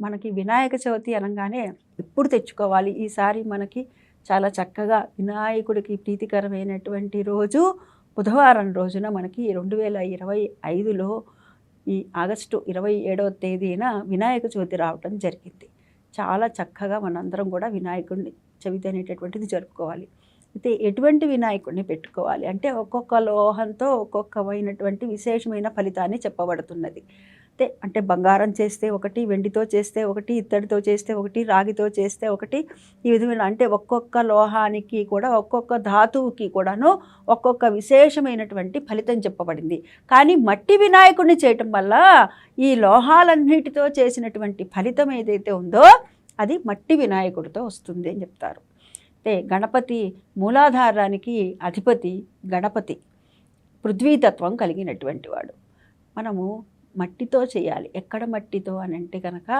మనకి వినాయక చవితి అనగానే ఎప్పుడు తెచ్చుకోవాలి? ఈసారి మనకి చాలా చక్కగా వినాయకుడికి ప్రీతికరమైనటువంటి రోజు బుధవారం రోజున మనకి రెండు వేల ఇరవై ఐదులో ఈ ఆగస్టు ఇరవై ఏడవ తేదీన వినాయక చవితి రావటం జరిగింది. చాలా చక్కగా మనందరం కూడా వినాయకుడిని చవితి అనేటటువంటిది జరుపుకోవాలి. అయితే ఎటువంటి వినాయకుడిని పెట్టుకోవాలి? అంటే ఒక్కొక్క లోహంతో ఒక్కొక్కమైనటువంటి విశేషమైన ఫలితాన్ని చెప్పబడుతున్నది. అయితే అంటే బంగారం చేస్తే ఒకటి వెండితో చేస్తే ఒకటి ఇత్తడితో చేస్తే ఒకటి రాగితో చేస్తే ఒకటి ఈ విధమైన అంటే ఒక్కొక్క లోహానికి కూడా ఒక్కొక్క ధాతువుకి కూడాను ఒక్కొక్క విశేషమైనటువంటి ఫలితం చెప్పబడింది. కానీ మట్టి వినాయకుడిని చేయటం వల్ల ఈ లోహాలన్నిటితో చేసినటువంటి ఫలితం ఏదైతే ఉందో అది మట్టి వినాయకుడితో వస్తుంది అని చెప్తారు. అంటే గణపతి మూలాధారానికి అధిపతి గణపతి పృథ్వీతత్వం కలిగినటువంటి వాడు. మనము మట్టితో చేయాలి. ఎక్కడ మట్టితో అని అంటే కనుక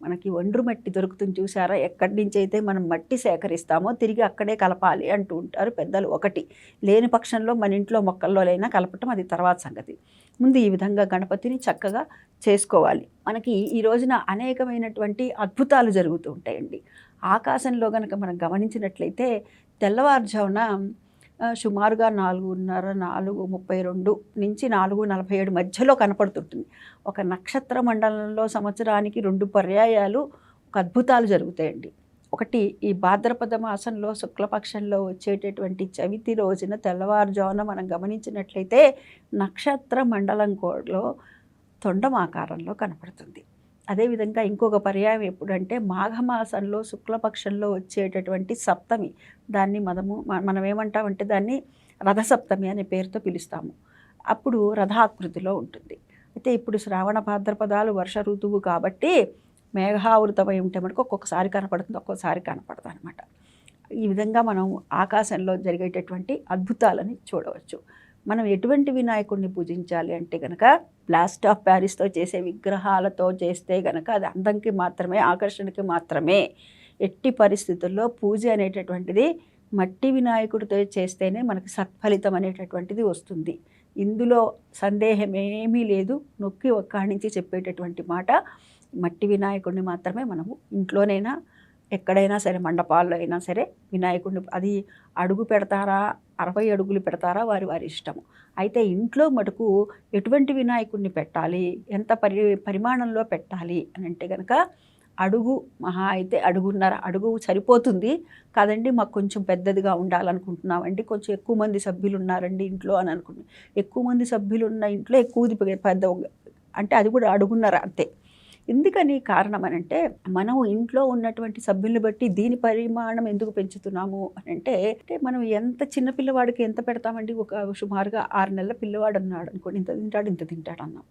మనకి ఒండ్రు మట్టి దొరుకుతుంది చూసారా ఎక్కడి నుంచి అయితే మనం మట్టి సేకరిస్తామో తిరిగి అక్కడే కలపాలి అంటూ ఉంటారు పెద్దలు. ఒకటి లేని పక్షంలో మన ఇంట్లో మొక్కల్లోనైనా కలపటం అది తర్వాత సంగతి. ముందు ఈ విధంగా గణపతిని చక్కగా చేసుకోవాలి. మనకి ఈ రోజున అనేకమైనటువంటి అద్భుతాలు జరుగుతూ ఉంటాయండి. ఆకాశంలో కనుక మనం గమనించినట్లయితే తెల్లవారుజామున సుమారుగా నాలుగున్నర నాలుగు ముప్పై రెండు నుంచి నాలుగు నలభై ఏడు మధ్యలో కనపడుతుంటుంది. ఒక నక్షత్ర మండలంలో సంవత్సరానికి రెండు పర్యాయాలు ఒక అద్భుతాలు జరుగుతాయండి. ఒకటి ఈ భాద్రపద మాసంలో శుక్లపక్షంలో వచ్చేటటువంటి చవితి రోజున తెల్లవారుజామున మనం గమనించినట్లయితే నక్షత్ర మండలం కోడ్లో తొండం ఆకారంలో కనపడుతుంది. అదేవిధంగా ఇంకొక పర్యాయం ఎప్పుడంటే మాఘమాసంలో శుక్లపక్షంలో వచ్చేటటువంటి సప్తమి. దాన్ని మనము మనం ఏమంటామంటే దాన్ని రథసప్తమి అనే పేరుతో పిలుస్తాము. అప్పుడు రథాకృతిలో ఉంటుంది. అయితే ఇప్పుడు శ్రావణ భాద్రపదాలు వర్ష ఋతువు కాబట్టి మేఘావృతమై ఉంటే మనకు ఒక్కొక్కసారి కనపడుతుంది ఒక్కొక్కసారి కనపడదు అనమాట ఈ విధంగా మనం ఆకాశంలో జరిగేటటువంటి అద్భుతాలని చూడవచ్చు. మనం ఎటువంటి వినాయకుడిని పూజించాలి అంటే కనుక ప్లాస్టర్ ఆఫ్ ప్యారిస్తో చేసే విగ్రహాలతో చేస్తే కనుక అది అందంకి మాత్రమే ఆకర్షణకి మాత్రమే. ఎట్టి పరిస్థితుల్లో పూజ అనేటటువంటిది మట్టి వినాయకుడితో చేస్తేనే మనకు సత్ఫలితం అనేటటువంటిది వస్తుంది. ఇందులో సందేహమేమీ లేదు. నొక్కి ఒక్కడి నుంచి చెప్పేటటువంటి మాట మట్టి వినాయకుడిని మాత్రమే మనము ఇంట్లోనైనా ఎక్కడైనా సరే మండపాల్లో అయినా సరే వినాయకుడిని అది అడుగు పెడతారా అరవై అడుగులు పెడతారా వారి వారి ఇష్టము. అయితే ఇంట్లో మటుకు ఎటువంటి వినాయకుడిని పెట్టాలి ఎంత పరి పరిమాణంలో పెట్టాలి అని అంటే కనుక అడుగు మహా అయితే అడుగున్నర అడుగు సరిపోతుంది. కాదండి మాకు కొంచెం పెద్దదిగా ఉండాలనుకుంటున్నామండి కొంచెం ఎక్కువ మంది సభ్యులు ఉన్నారండి ఇంట్లో అని అనుకుంటున్నాం. ఎక్కువ మంది సభ్యులు ఉన్న ఇంట్లో ఎక్కువది పెద్ద అంటే అది కూడా అడుగున్నర అంతే. ఎందుకని కారణం అని అంటే మనం ఇంట్లో ఉన్నటువంటి సభ్యుల్ని బట్టి దీని పరిమాణం ఎందుకు పెంచుతున్నాము అని అంటే అంటే మనం ఎంత చిన్న పిల్లవాడికి ఎంత పెడతామండి? ఒక సుమారుగా ఆరు నెలల పిల్లవాడు అన్నాడు అనుకోండి ఇంత తింటాడు ఇంత తింటాడు అన్నాం.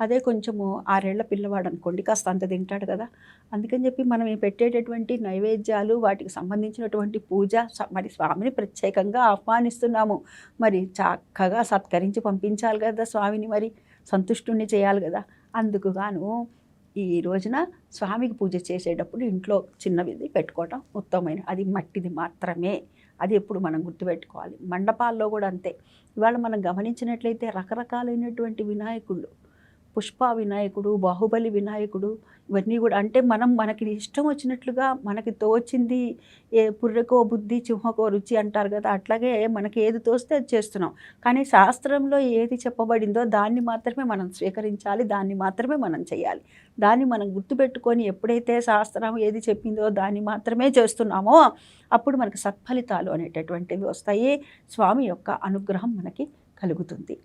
అదే కొంచెము ఆరేళ్ళ పిల్లవాడు అనుకోండి కాస్త అంత తింటాడు కదా. అందుకని చెప్పి మనం పెట్టేటటువంటి నైవేద్యాలు వాటికి సంబంధించినటువంటి పూజ స- మరి స్వామిని ప్రత్యేకంగా ఆహ్వానిస్తున్నాము. మరి చక్కగా సత్కరించి పంపించాలి కదా స్వామిని మరి సంతుష్టుని చేయాలి కదా. అందుకు గాను ఈ రోజున స్వామికి పూజ చేసేటప్పుడు ఇంట్లో చిన్నవిది పెట్టుకోవటం ఉత్తమమైన అది మట్టిది మాత్రమే. అది ఎప్పుడు మనం గుర్తుపెట్టుకోవాలి. మండపాల్లో కూడా అంతే. ఇవాళ మనం గమనించినట్లయితే రకరకాలైనటువంటి వినాయకుళ్ళు పుష్ప వినాయకుడు బాహుబలి వినాయకుడు ఇవన్నీ కూడా అంటే మనం మనకి ఇష్టం వచ్చినట్లుగా మనకి తోచింది ఏ పుర్రకో బుద్ధి సింహకో రుచి అంటారు కదా అట్లాగే మనకి ఏది తోస్తే అది చేస్తున్నాం. కానీ శాస్త్రంలో ఏది చెప్పబడిందో దాన్ని మాత్రమే మనం స్వీకరించాలి దాన్ని మాత్రమే మనం చేయాలి. దాన్ని మనం గుర్తుపెట్టుకొని ఎప్పుడైతే శాస్త్రం ఏది చెప్పిందో దాన్ని మాత్రమే చేస్తున్నామో అప్పుడు మనకు సత్ఫలితాలు అనేటటువంటివి వస్తాయి. స్వామి యొక్క అనుగ్రహం మనకి కలుగుతుంది.